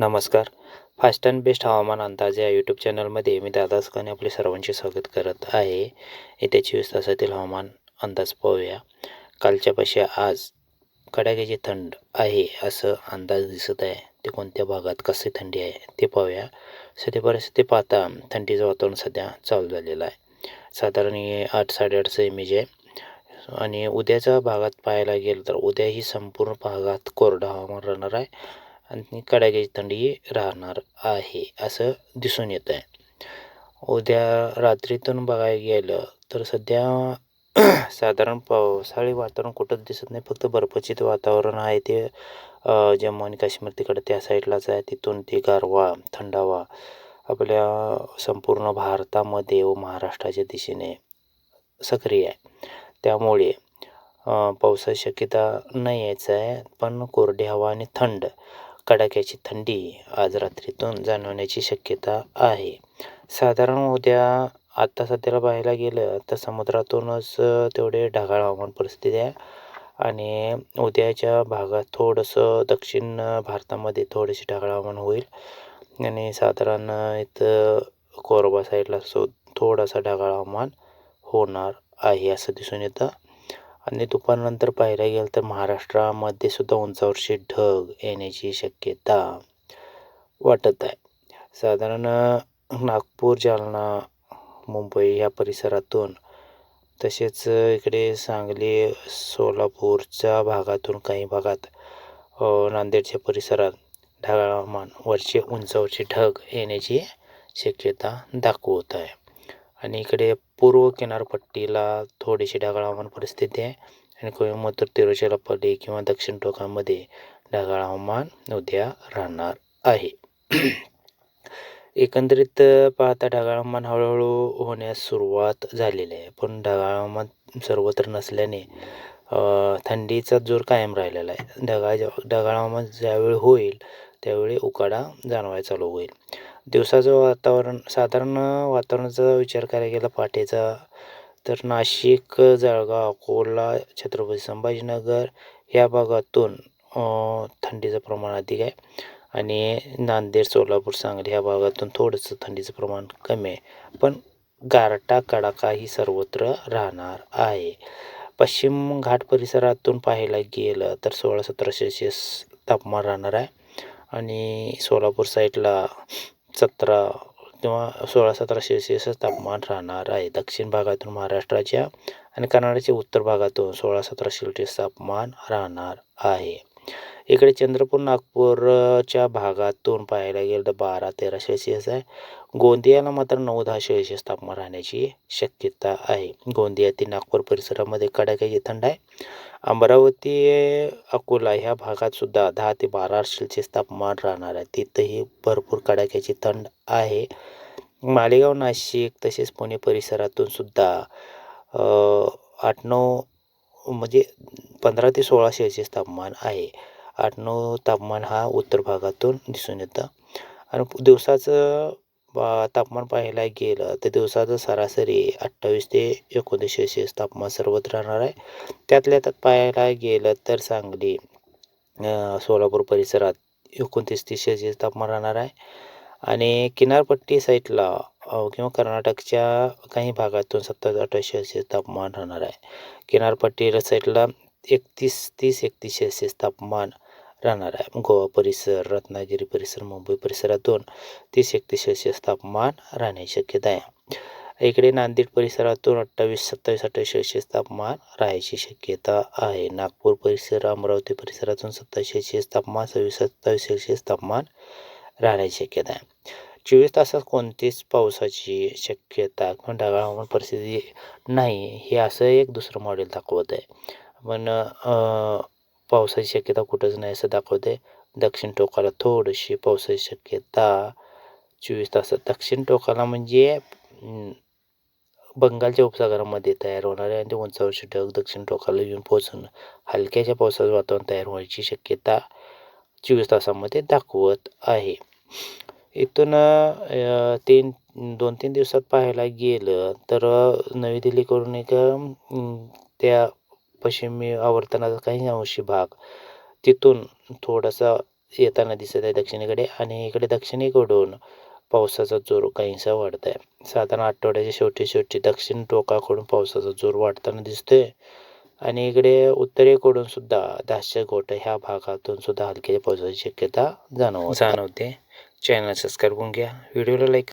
नमस्कार. Fast and best हवामान अंदाज या यूट्यूब चॅनलमध्ये मी दादा सुकाने आपले सर्वांचे स्वागत करत आहे. येत्या चोवीस तासातील हवामान अंदाज पाहूया. कालच्यापाशी आज कडाक्याची थंड आहे असं अंदाज दिसत आहे. ते कोणत्या भागात कसे थंडी आहे ते पाहूया. सध्या परिस्थिती पाहता थंडीचं वातावरण सध्या चालू झालेलं आहे. साधारण आठ साडेआठचं इमेज आहे. आणि उद्याच्या भागात पाहायला गेलं तर उद्या ही संपूर्ण भागात कोरडं हवामान राहणार आहे. आणि कडाक्याची थंडी राहणार आहे असं दिसून येत आहे उद्या रात्रीतून बघायला गेलं तर सध्या साधारण पावसाळी वातावरण कुठंच दिसत नाही फक्त बर्फचित वातावरण आहे ते जम्मू आणि काश्मीर तिकडं त्या साईडलाच आहे तिथून ते गारवा थंडावा आपल्या संपूर्ण भारतामध्ये व महाराष्ट्राच्या दिशेने सक्रिय आहे. त्यामुळे पावसाची शक्यता नाही यायचं आहे पण कोरडी हवा आणि थंड कडाक्याची थंडी आज रात्रीतून जाणवण्याची शक्यता आहे. साधारण उद्या आत्ता सध्याला पाहायला गेलं तर समुद्रातूनच तेवढे ढगाळ हवामान परिस्थिती आहे. आणि उद्याच्या भागात थोडंसं दक्षिण भारतामध्ये थोडेसे ढगाळ हवामान होईल. आणि साधारण इथं कोरबा साईडला सो थोडासा ढगाळ हवामान होणार आहे असं दिसून येतं. आणि दुपारनंतर पाहायला गेलं तर महाराष्ट्रामध्ये सुद्धा उंचावरचे ढग येण्याची शक्यता वाटत आहे. साधारण नागपूर जालना मुंबई या परिसरातून तसेच इकडे सांगली सोलापूरच्या भागातून काही भागात नांदेडच्या परिसरात ढगाळमान वरचे उंचावरचे ढग येण्याची शक्यता दाखवत आहे. आणि इकडे पूर्व किनारपट्टीला थोडीशी ढगाळ हवामान परिस्थिती आहे. आणि कोईमतूर तिरुचिरापल्ली किंवा दक्षिण टोकामध्ये ढगाळ हवामान उद्या राहणार आहे. एकंदरीत पाहता ढगाळ हवामान हळूहळू होण्यास सुरुवात झालेली आहे. पण ढगाळ हवामान सर्वत्र नसल्याने थंडीचा जोर कायम राहिलेला आहे. ढगाळ ढगाळ हवामान ज्यावेळी होईल त्यावेळी उकाडा जाणवायला चालू होईल. दिवसाचं वातावरण साधारण वातावरणाचा विचार करायला गेला पहाटेचा तर नाशिक जळगाव अकोला छत्रपती संभाजीनगर या भागातून थंडीचं प्रमाण अधिक आहे. आणि नांदेड सोलापूर सांगली ह्या भागातून थोडंसं थंडीचं प्रमाण कमी आहे. पण गारटा कडाका ही सर्वत्र राहणार आहे. पश्चिम घाट परिसरातून पाहायला गेलं तर सोळा सतरा सेल्सिअस तापमान राहणार आहे. आणि सोलापूर साईडला सतरा किंवा सोळा सतरा सेल्सिअस तापमान राहणार आहे. दक्षिण भागातून महाराष्ट्राच्या आणि कर्नाटकच्या उत्तर भागातून सोळा सतरा सेल्सिअस तापमान राहणार आहे. इकडे चंद्रपूर नागपूरच्या भागातून पाहायला गेलं तर बारा तेरा सेल्सिअस आहे. गोंदियाला मात्र नऊ दहा सेल्सिअस तापमान राहण्याची शक्यता आहे. गोंदिया ते नागपूर परिसरामध्ये कडाक्याची थंड आहे. अमरावती अकोला ह्या भागात सुद्धा दहा ते बारा सेल्सिअस तापमान राहणार आहे. तिथंही भरपूर कडाक्याची थंड आहे. मालेगाव नाशिक तसेच पुणे परिसरातून सुद्धा आठ नऊ म्हणजे पंधरा ते सोळा सेल्सिअस तापमान आहे. आठ नऊ तापमान हा उत्तर भागातून दिसून येतं. आणि दिवसाचं बा तापमान पाहायला गेलं तर दिवसाचं सरासरी अठ्ठावीस ते एकोणीस सेल्सिअस तापमान सर्वत्र राहणार आहे. त्यातल्या त्यात पाहायला गेलं तर सांगली सोलापूर परिसरात एकोणतीस तीस सेल्सिअस तापमान राहणार आहे. आणि किनारपट्टी साईडला किंवा कर्नाटकच्या काही भागातून सत्तावीस अठ्ठावीस सेल्सिअस तापमान राहणार आहे. किनारपट्टी साईडला एकतीस तीस एकतीस सेल्सिअस तापमान राहणार आहे. गोवा परिसर रत्नागिरी परिसर मुंबई परिसरातून तीस एकतीस सेल्सिअस तापमान राहण्याची शक्यता आहे. इकडे नांदेड परिसरातून अठ्ठावीस सत्तावीस अठ्ठावीस सेल्सिअस तापमान राहायची शक्यता आहे. नागपूर परिसर अमरावती परिसरातून सत्तावीस सेल्सिअस तापमान सव्वीस सत्तावीस सेल्सिअस तापमान राहण्याची शक्यता आहे. चोवीस तासात कोणतीच पावसाची शक्यता किंवा ढगाळ हवामान परिस्थिती नाही. हे असं एक दुसरं मॉडेल दाखवत आहे पण पावसाची शक्यता कुठंच नाही असं दाखवते दक्षिण टोकाला थोडीशी पावसाची शक्यता. चोवीस तासात दक्षिण टोकाला म्हणजे बंगालच्या उपसागरामध्ये तयार होणारे आणि ते उंचावरचे ढग दक्षिण टोकाला येऊन पोहोचून हलक्याच्या पावसाचं वातावरण तयार होण्याची शक्यता चोवीस तासामध्ये दाखवत आहे. इथून तीन दोन तीन दिवसात पाहायला गेलं तर नवी दिल्लीकडून एक त्या पश्चिमी आवर्तनाचा काही अंशी भाग तिथून थोडासा येताना दिसत आहे दक्षिणेकडे आणि इकडे दक्षिणेकडून पावसाचा जोर काहीसा वाढत आहे साधारण आठवड्याच्या शेवटी शेवटी दक्षिण टोकाकडून पावसाचा जोर वाढताना दिसतोय आणि इकडे उत्तरेकडून सुद्धा दास्य गोट ह्या भागातून सुद्धा हलक्या पावसाची शक्यता जाणव जाणवते. चॅनल सबस्क्राईब करून घ्या. व्हिडिओला लाईक